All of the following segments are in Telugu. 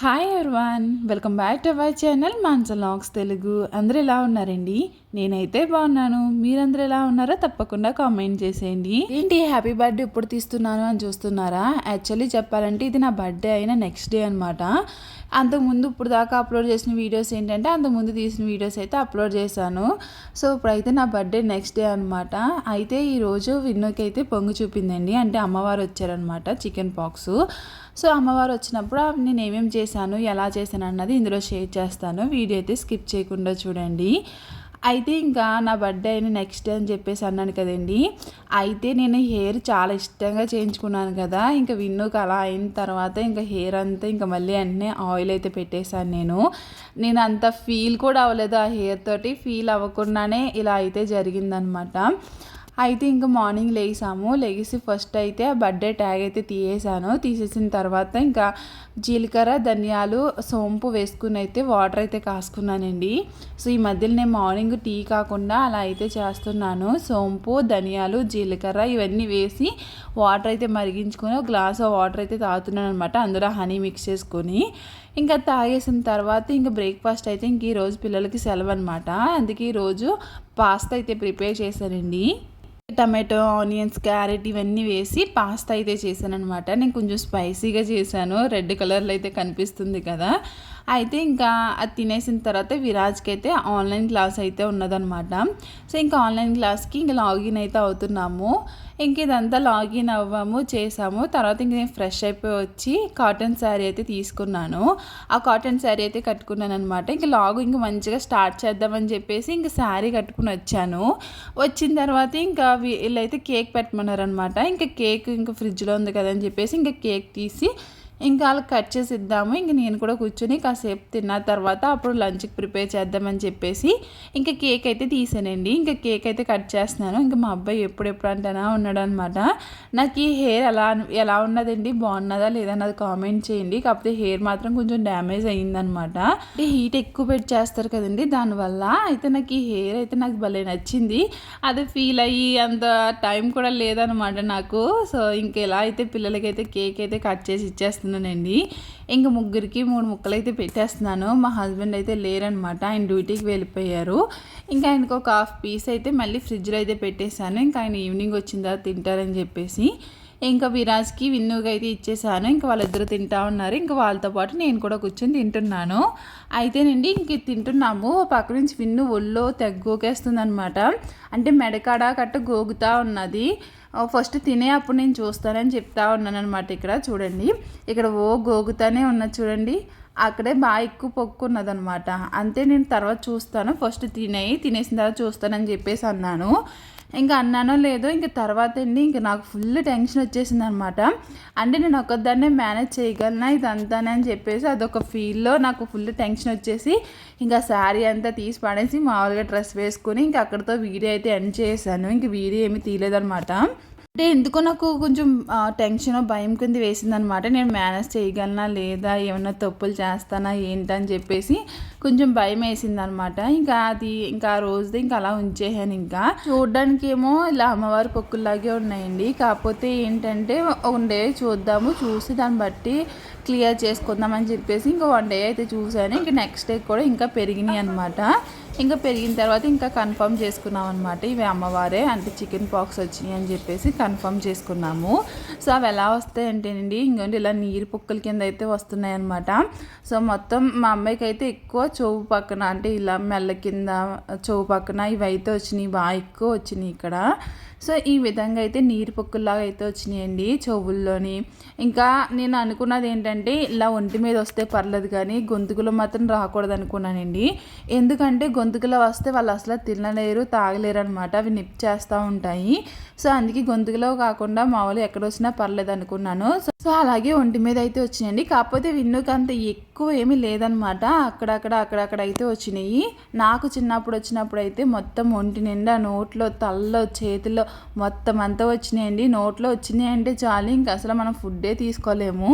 Hi everyone welcome back to our channel మాన్సలాగ్స్ Telugu అందరూ ఎలా ఉన్నారండి? నేనైతే బాగున్నాను. మీరందరూ ఎలా ఉన్నారో తప్పకుండా కామెంట్ చేసేయండి. ఏంటి హ్యాపీ బర్త్డే ఇప్పుడు తీస్తున్నాను అని చూస్తున్నారా? యాక్చువల్లీ చెప్పాలంటే ఇది నా బర్త్డే అయిన నెక్స్ట్ డే అనమాట అంతకుముందు ఇప్పుడు దాకా అప్లోడ్ చేసిన వీడియోస్ ఏంటంటే అంతకుముందు తీసిన వీడియోస్ అయితే అప్లోడ్ చేశాను. సో ఇప్పుడైతే నా బర్త్డే నెక్స్ట్ డే అనమాట అయితే ఈరోజు విన్నోకి అయితే పొంగు చూపిందండి. అంటే అమ్మవారు వచ్చారనమాట చికెన్ పాక్స్ సో అమ్మవారు వచ్చినప్పుడు నేను ఏమేమి చేశాను ఎలా చేశాను అన్నది ఇందులో షేర్ చేస్తాను. వీడియో అయితే స్కిప్ చేయకుండా చూడండి. అయితే ఇంకా నా బర్త్డే అయిన నెక్స్ట్ డే అని చెప్పేసి అన్నాను కదండి. అయితే నేను హెయిర్ చాలా ఇష్టంగా చేయించుకున్నాను కదా. ఇంకా విన్నుకు అలా అయిన తర్వాత ఇంకా హెయిర్ అంతా ఇంకా మళ్ళీ వెంటనే ఆయిల్ అయితే పెట్టేశాను నేను. నేను అంత ఫీల్ కూడా అవ్వలేదు ఆ హెయిర్ తోటి. ఫీల్ అవ్వకుండానే ఇలా అయితే జరిగిందనమాట. అయితే ఇంకా మార్నింగ్ లేసాము లేచి ఫస్ట్ అయితే ఆ బర్త్డే ట్యాగ్ అయితే తీసేసాను. తీసేసిన తర్వాత ఇంకా జీలకర్ర ధనియాలు సోంపు వేసుకుని అయితే వాటర్ అయితే కాసుకున్నానండి. సో ఈ మధ్యలో నేను మార్నింగ్ టీ కాకుండా అలా అయితే చేస్తున్నాను. సోంపు ధనియాలు జీలకర్ర ఇవన్నీ వేసి వాటర్ అయితే మరిగించుకొని ఒక గ్లాస్ వాటర్ అయితే తాగుతున్నాను అనమాట అందులో హనీ మిక్స్ చేసుకొని. ఇంకా తాగేసిన తర్వాత ఇంకా బ్రేక్ఫాస్ట్ అయితే ఇంక ఈరోజు పిల్లలకి సెలవు అనమాట అందుకే ఈరోజు పాస్తా అయితే ప్రిపేర్ చేశానండి. టమాటో ఆనియన్స్ క్యారెట్ ఇవన్నీ వేసి పాస్తా అయితే చేశాను అనమాట నేను కొంచెం స్పైసీగా చేశాను. రెడ్ కలర్లో అయితే కనిపిస్తుంది కదా. అయితే ఇంకా అది తినేసిన తర్వాత విరాజ్కి అయితే ఆన్లైన్ క్లాస్ అయితే ఉన్నదనమాట సో ఇంకా ఆన్లైన్ క్లాస్కి ఇంకా లాగిన్ అయితే అవుతున్నాము. ఇంక ఇదంతా లాగిన్ అవ్వము చేసాము. తర్వాత ఇంక నేను ఫ్రెష్ అయిపోయి వచ్చి కాటన్ శారీ అయితే తీసుకున్నాను. ఆ కాటన్ శారీ అయితే కట్టుకున్నాను అనమాట ఇంకా లాగు ఇంకా మంచిగా స్టార్ట్ చేద్దామని చెప్పేసి ఇంక శారీ కట్టుకుని వచ్చాను. వచ్చిన తర్వాత ఇంకా వీళ్ళైతే కేక్ పెట్టమన్నారనమాట ఇంకా కేక్ ఇంకా ఫ్రిడ్జ్లో ఉంది కదా అని చెప్పేసి ఇంకా కేక్ తీసి ఇంకా వాళ్ళకి కట్ చేసి ఇద్దాము. ఇంక నేను కూడా కూర్చొని కాసేపు తిన్న తర్వాత అప్పుడు లంచ్కి ప్రిపేర్ చేద్దామని చెప్పేసి ఇంకా కేక్ అయితే తీసానండి. ఇంకా కేక్ అయితే కట్ చేస్తున్నాను. ఇంకా మా అబ్బాయి ఎప్పుడెప్పుడు అంటేనా ఉన్నాడు అనమాట నాకు ఈ హెయిర్ ఎలా ఎలా ఉన్నదండి? బాగున్నదా లేదా అది కామెంట్ చేయండి. కాకపోతే హెయిర్ మాత్రం కొంచెం డ్యామేజ్ అయ్యిందనమాట. అంటే హీట్ ఎక్కువ పెట్టి చేస్తారు కదండి దానివల్ల. అయితే నాకు ఈ హెయిర్ అయితే నాకు భలే నచ్చింది. అది ఫీల్ అయ్యి అంత టైం కూడా లేదనమాట నాకు. సో ఇంకెలా అయితే పిల్లలకైతే కేక్ అయితే కట్ చేసి ఇచ్చేస్తాను చేస్తున్నానండి. ఇంకా ముగ్గురికి మూడు ముక్కలు అయితే పెట్టేస్తున్నాను. మా హస్బెండ్ అయితే లేరనమాట. ఆయన డ్యూటీకి వెళ్ళిపోయారు. ఇంకా ఆయనకు ఒక హాఫ్ పీస్ అయితే మళ్ళీ ఫ్రిడ్జ్లో అయితే పెట్టేశాను. ఇంకా ఆయన ఈవినింగ్ వచ్చిన తర్వాత తింటారని చెప్పేసి. ఇంకా విరాజ్కి విన్నుగా అయితే ఇచ్చేసాను ఇంకా వాళ్ళిద్దరు తింటా ఉన్నారు. ఇంకా వాళ్ళతో పాటు నేను కూడా కూర్చొని తింటున్నాను. అయితేనండి ఇంక తింటున్నాము. పక్క నుంచి విన్ను ఒళ్ళో తెగ్గోకేస్తుంది అనమాట అంటే మెడకాడ కట్ట గోగుతూ ఉన్నది. ఫస్ట్ తినే అప్పుడు నేను చూస్తానని చెప్తా ఉన్నాను అనమాట ఇక్కడ చూడండి. ఇక్కడ ఓ గోగుతానే ఉన్నది చూడండి. అక్కడే బాగా ఎక్కువ పొక్కు ఉన్నదనమాట అంతే నేను తర్వాత చూస్తాను. ఫస్ట్ తినేయి తినేసిన తర్వాత చూస్తానని చెప్పేసి అన్నాను. ఇంకా అన్నానో లేదో ఇంకా తర్వాత అండి ఇంకా నాకు ఫుల్ టెన్షన్ వచ్చేసింది అనమాట అంటే నేను ఒక్కదాన్నే మేనేజ్ చేయగలనా? ఇదంతానే అని చెప్పేసి అదొక ఫీల్లో నాకు ఫుల్ టెన్షన్ వచ్చేసి ఇంకా శారీ అంతా తీసి పడేసి మామూలుగా డ్రెస్ వేసుకుని ఇంకా అక్కడితో వీడియో అయితే ఎండ్ చేశాను. ఇంక వీడియో ఏమీ తీయలేదనమాట. అంటే ఎందుకో నాకు కొంచెం టెన్షన్ భయం కింద వేసిందనమాట. నేను మేనేజ్ చేయగలనా? లేదా ఏమైనా తప్పులు చేస్తానా? ఏంటని చెప్పేసి కొంచెం భయం వేసింది అనమాట ఇంకా అది ఇంకా ఆ రోజుది ఇంకా అలా ఉంచేసాను ఇంకా. చూడడానికి ఏమో ఇలా అమ్మవారి పొక్కుల్లాగే ఉన్నాయండి. కాకపోతే ఏంటంటే వన్ డే చూద్దాము చూసి దాన్ని బట్టి క్లియర్ చేసుకుందామని చెప్పేసి ఇంకా వన్ డే అయితే చూసాను ఇంకా నెక్స్ట్ డే కూడా ఇంకా పెరిగినాయి అనమాట. ఇంకా పెరిగిన తర్వాత ఇంకా కన్ఫర్మ్ చేసుకున్నాం అనమాట. ఇవి అమ్మవారే అంటే చికెన్ పాక్స్ వచ్చినాయి అని చెప్పేసి కన్ఫర్మ్ చేసుకున్నాము. సో అవి ఎలా వస్తాయి అంటేనండి ఇంకోటి ఇలా నీరు పుక్కల కింద అయితే వస్తున్నాయి అనమాట సో మొత్తం మా అమ్మాయికి అయితే ఎక్కువ చెవు పక్కన అంటే ఇలా మెల్ల కింద చెవు పక్కన ఇవైతే వచ్చినాయి బాగా ఎక్కువ వచ్చినాయి ఇక్కడ. సో ఈ విధంగా అయితే నీరు పొక్కుల్లాగా అయితే వచ్చినాయండి చెవుల్లోని. ఇంకా నేను అనుకున్నది ఏంటంటే ఇలా ఒంటి మీద వస్తే పర్లేదు కానీ గొంతుకులో మాత్రం రాకూడదు అనుకున్నానండి. ఎందుకంటే గొంతుకులో వస్తే వాళ్ళు అసలు తినలేరు తాగలేరు అనమాట అవి నిప్ చేస్తూ ఉంటాయి. సో అందుకే గొంతుకులో కాకుండా మామూలు ఎక్కడ వచ్చినా పర్లేదు అనుకున్నాను. సో అలాగే ఒంటి మీద అయితే వచ్చినాయండి. కాకపోతే విన్నుకు అంత ఎక్కువ ఏమీ లేదనమాట అక్కడక్కడ అక్కడక్కడ అయితే వచ్చినాయి. నాకు చిన్నప్పుడు వచ్చినప్పుడు అయితే మొత్తం ఒంటి నిండా నోట్లో తల్లో చేతిలో మొత్తం అంతా వచ్చినాయండి. నోట్లో వచ్చినాయి అంటే చాలు ఇంకా అసలు మనం ఫుడ్డే తీసుకోలేము.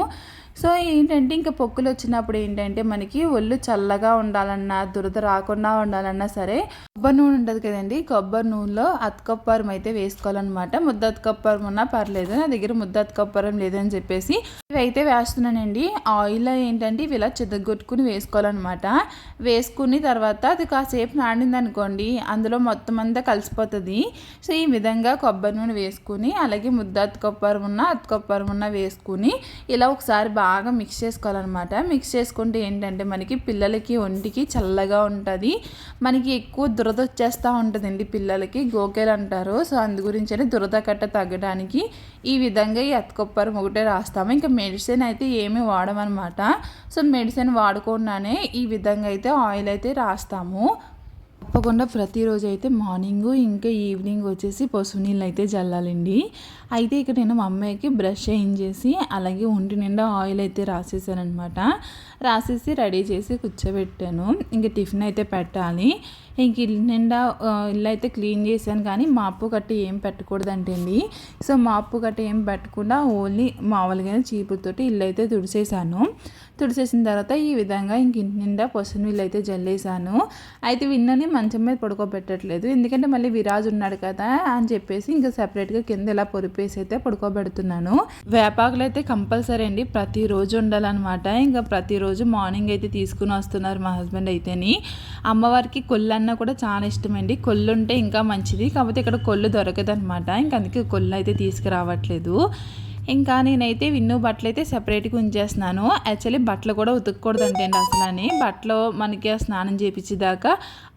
సో ఏంటంటే ఇంకా పొక్కులు వచ్చినప్పుడు ఏంటంటే మనకి ఒళ్ళు చల్లగా ఉండాలన్నా దురద రాకుండా ఉండాలన్నా సరే కొబ్బరి నూనె ఉంటుంది కదండి. కొబ్బరి నూనెలో అతకొప్పరం అయితే వేసుకోవాలన్నమాట. ముద్ద అతకొప్పరం ఉన్నా పర్లేదు నా దగ్గర ముద్ద అతకొప్పరం లేదని చెప్పేసి ఇవైతే వేస్తున్నానండి. ఆయిల్ ఏంటంటే ఇవి ఇలా చిదగొట్టుకుని వేసుకోవాలన్నమాట. వేసుకుని తర్వాత అది కాసేపు నాడింది అనుకోండి అందులో మొత్తం అంతా కలిసిపోతుంది. సో ఈ విధంగా కొబ్బరి నూనె వేసుకుని అలాగే ముద్ద అతకొప్పరం ఉన్న అతకొప్పరం ఉన్న వేసుకుని ఇలా ఒకసారి బాగా బాగా మిక్స్ చేసుకోవాలన్నమాట. మిక్స్ చేసుకుంటే ఏంటంటే మనకి పిల్లలకి ఒంటికి చల్లగా ఉంటుంది. మనకి ఎక్కువ దురద వచ్చేస్తూ ఉంటుందండి పిల్లలకి గోకేలు అంటారు. సో అందు గురించి దురద కట్ట తగ్గడానికి ఈ విధంగా ఈ అతకొప్పరం ఒకటే రాస్తాము. ఇంకా మెడిసిన్ అయితే ఏమీ వాడమన్నమాట. సో మెడిసిన్ వాడకుండానే ఈ విధంగా అయితే ఆయిల్ అయితే రాస్తాము. తప్పకుండా ప్రతిరోజు అయితే మార్నింగ్ ఇంకా ఈవినింగ్ వచ్చేసి పసుపు నీళ్ళు అయితే చల్లాలండి అయితే ఇక్కడ నేను మా అమ్మాయికి బ్రష్ చేసి అలాగే ఒంటి నిండా ఆయిల్ అయితే రాసేసానమాట రాసేసి రెడీ చేసి కూర్చోబెట్టాను. ఇంకా టిఫిన్ అయితే పెట్టాలి. ఇంక ఇల్లు నిండా ఇల్లు అయితే క్లీన్ చేశాను కానీ మాపు గట్ట ఏం పెట్టకూడదంటండి. సో మాపు కట్ట ఏం పెట్టకుండా ఓన్లీ మామూలుగానే చీపుతోటి ఇల్లు అయితే తుడిసేసాను. తుడిసేసిన తర్వాత ఈ విధంగా ఇంక ఇంటి నిండా పసుపు వీళ్ళు అయితే జల్లేసాను అయితే విన్నని మంచం మీద పడుకోబెట్టట్లేదు. ఎందుకంటే మళ్ళీ విరాజు ఉన్నాడు కదా అని చెప్పేసి ఇంకా సెపరేట్గా కింద ఇలా పొరిపేసి అయితే పడుకోబెడుతున్నాను. వేపాకులు అయితే కంపల్సరీ అండి. ప్రతిరోజు ఉండాలన్నమాట. ఇంకా ప్రతిరోజు మార్నింగ్ అయితే తీసుకుని వస్తున్నారు మా హస్బెండ్ అయితేని. అమ్మవారికి కొల్లు అన్న కూడా చాలా ఇష్టం అండి కొల్లు ఉంటే ఇంకా మంచిది. కాకపోతే ఇక్కడ కొల్లు దొరకదు అనమాట ఇంకా అందుకే కొల్లు అయితే తీసుకురావట్లేదు. ఇంకా నేనైతే విన్ను బట్టలు అయితే సెపరేట్గా ఉంచేస్తున్నాను. యాక్చువల్లీ బట్టలు కూడా ఉతుక్కూడదంటే అసలు అని బట్టలు మనకి స్నానం చేపించేదాకా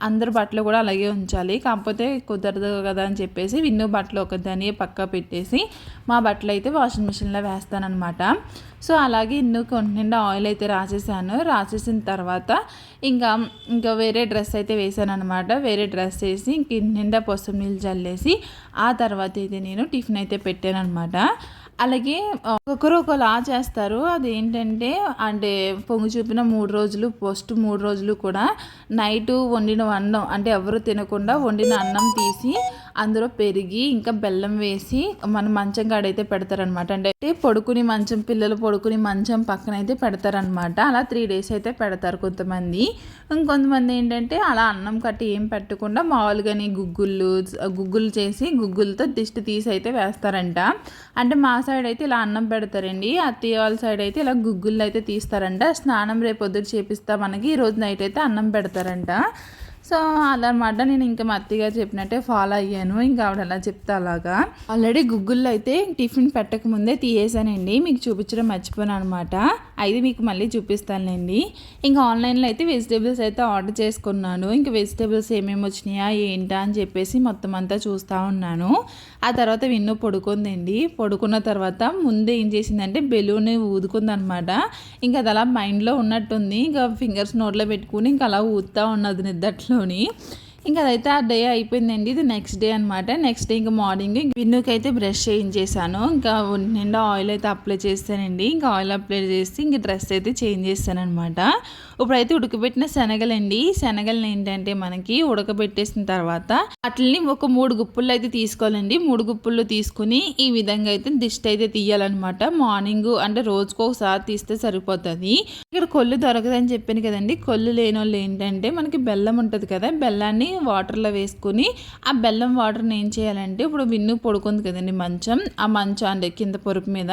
అందరు బట్టలు కూడా అలాగే ఉంచాలి. కాకపోతే కుదరదు కదా అని చెప్పేసి విన్ను బట్టలు ఒకదాన్ని పక్క పెట్టేసి మా బట్టలు అయితే వాషింగ్ మిషన్లో వేస్తానమాట సో అలాగే ఇన్ను కొంట నిండా ఆయిల్ అయితే రాసేసాను. రాసేసిన తర్వాత ఇంకా ఇంకా వేరే డ్రెస్ అయితే వేసాను అనమాట వేరే డ్రెస్ వేసి ఇంక నిండా పసుపు నీళ్ళు చల్లేసి ఆ తర్వాత అయితే నేను టిఫిన్ అయితే పెట్టాను అనమాట అలాగే ఒక్కొక్కరు ఒకలా చేస్తారు. అది ఏంటంటే అంటే పొంగు చూపిన మూడు రోజులు ఫస్ట్ మూడు రోజులు కూడా నైట్ వండిన అన్నం అంటే ఎవరు తినకుండా వండిన అన్నం తీసి అందులో పెరిగి ఇంకా బెల్లం వేసి మన మంచం కాడైతే పెడతారనమాట అంటే పడుకుని మంచం పిల్లలు పడుకుని మంచం పక్కన అయితే పెడతారనమాట అలా త్రీ డేస్ అయితే పెడతారు కొంతమంది. ఇంకొంతమంది ఏంటంటే అలా అన్నం కట్టి ఏం పెట్టకుండా మామూలుగానే గుగ్గుళ్ళు గుగ్గులు చేసి గుగ్గులతో దిష్టి తీసి అయితే వేస్తారంట. అంటే మా సైడ్ అయితే ఇలా అన్నం పెడతారండి. అత్తయ్య వాళ్ళ సైడ్ అయితే ఇలా గుగ్గుళ్ళు అయితే తీస్తారంట. స్నానం రేపు పొద్దురు చేపిస్తా మనకి ఈరోజు నైట్ అయితే అన్నం పెడతారంట. సో అదనమాట నేను ఇంకా మా చెప్పినట్టే ఫాలో అయ్యాను. ఇంకా ఆవిడ అలా చెప్తే అలాగా. ఆల్రెడీ గుగ్గుల్లో అయితే టిఫిన్ పెట్టక ముందే తీయేసానండి మీకు చూపించడం మర్చిపోయాను అనమాట అయితే మీకు మళ్ళీ చూపిస్తానులేండి. ఇంకా ఆన్లైన్లో అయితే వెజిటేబుల్స్ అయితే ఆర్డర్ చేసుకున్నాను. ఇంకా వెజిటేబుల్స్ ఏమేమి వచ్చినాయా ఏంటా అని చెప్పేసి మొత్తం అంతా చూస్తూ ఉన్నాను. ఆ తర్వాత విన్ను పడుకుందండి. పడుకున్న తర్వాత ముందే ఏం చేసిందంటే బెలూన్ ఊదుకుందనమాట ఇంకా అది అలా మైండ్లో ఉన్నట్టుంది. ఇంకా ఫింగర్స్ నోట్లో పెట్టుకుని ఇంకా అలా ఊదుతూ ఉన్నది నిద్దట్లో. చేసుకొని ఇంకా అదైతే ఆ డే అయిపోయిందండి. ఇది నెక్స్ట్ డే అనమాట నెక్స్ట్ డే ఇంకా మార్నింగ్ విన్నుకి అయితే బ్రష్ చేయించేసాను. ఇంకా నిండా ఆయిల్ అయితే అప్లై చేస్తానండి. ఇంకా ఆయిల్ అప్లై చేసి ఇంకా డ్రెస్ అయితే చేంజ్ చేస్తాను అనమాట ఇప్పుడైతే ఉడకబెట్టిన శనగలండి. శనగలను ఏంటంటే మనకి ఉడకబెట్టేసిన తర్వాత వాటిని ఒక మూడు గుప్పులు అయితే తీసుకోవాలండి. మూడు గుప్పులు తీసుకుని ఈ విధంగా అయితే దిష్టి అయితే తీయాలన్నమాట. మార్నింగ్ అంటే రోజుకు ఒకసారి తీస్తే సరిపోతుంది. ఇక్కడ కొల్లు దొరకదని చెప్పాను కదండి. కొల్లు లేని వాళ్ళు ఏంటంటే మనకి బెల్లం ఉంటుంది కదా బెల్లాన్ని వాటర్లో వేసుకుని ఆ బెల్లం వాటర్ని ఏం చేయాలంటే ఇప్పుడు విన్ను పడుకుంది కదండి మంచం ఆ మంచం అంటే కింద పొరుపు మీద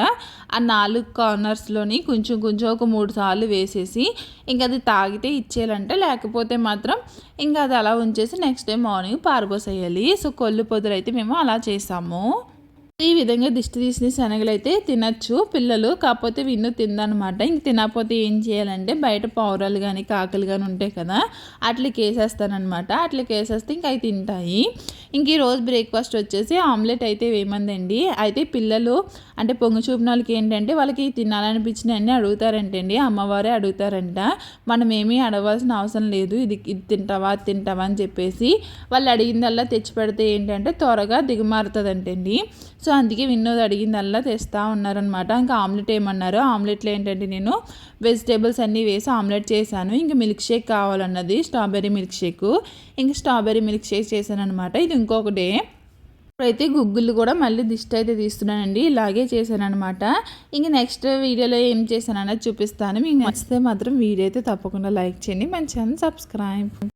ఆ నాలుగు కార్నర్స్లోని కొంచెం కొంచెం ఒక మూడు సార్లు వేసేసి ఇంకా అది తాగితే ఇచ్చేయాలంటే. లేకపోతే మాత్రం ఇంకా అది అలా ఉంచేసి నెక్స్ట్ డే మార్నింగ్ పారబోసేయాలి. సో కొల్లు పొద్దులు అయితే మేము అలా చేసాము. ఈ విధంగా దిష్టి తీసిన శనగలు అయితే తినచ్చు పిల్లలు కాకపోతే విన్ను తిందనమాట ఇంక తినకపోతే ఏం చేయాలంటే బయట పౌరాలు కానీ కాకలు కానీ ఉంటాయి కదా అట్లకి వేసేస్తానమాట అట్లకి వేసేస్తే ఇంక అవి తింటాయి. ఇంక ఈరోజు బ్రేక్ఫాస్ట్ వచ్చేసి ఆమ్లెట్ అయితే వేయమందండి. అయితే పిల్లలు అంటే పొంగు చూపిన వాళ్ళకి ఏంటంటే వాళ్ళకి తినాలనిపించిన అన్నీ అడుగుతారంటండి. అమ్మవారే అడుగుతారంట. మనం ఏమీ అడగాల్సిన అవసరం లేదు. ఇది ఇది తింటావా అది తింటావా అని చెప్పేసి వాళ్ళు అడిగిందల్లా తెచ్చి పెడితే ఏంటంటే త్వరగా దిగుమారుతుందంటండి. సో అందుకే విన్నోద్ అడిగిందల్లా తెస్తూ ఉన్నారనమాట ఇంకా ఆమ్లెట్ ఏమన్నారు? ఆమ్లెట్లో ఏంటంటే నేను వెజిటేబుల్స్ అన్నీ వేసి ఆమ్లెట్ చేశాను. ఇంకా మిల్క్ షేక్ కావాలన్నది స్ట్రాబెర్రీ మిల్క్ షేక్. ఇంకా స్ట్రాబెర్రీ మిల్క్ షేక్ చేశాను అనమాట ఇది ఇంకొక డే ఇప్పుడైతే గుగ్గులు కూడా మళ్ళీ దిష్టి అయితే తీస్తున్నానండి. ఇలాగే చేశాను అనమాట ఇంక నెక్స్ట్ వీడియోలో ఏం చేశానన్నది చూపిస్తాను. మీకు నచ్చితే మాత్రం వీడియో అయితే తప్పకుండా లైక్ చేయండి. మన ఛానల్ సబ్స్క్రైబ్.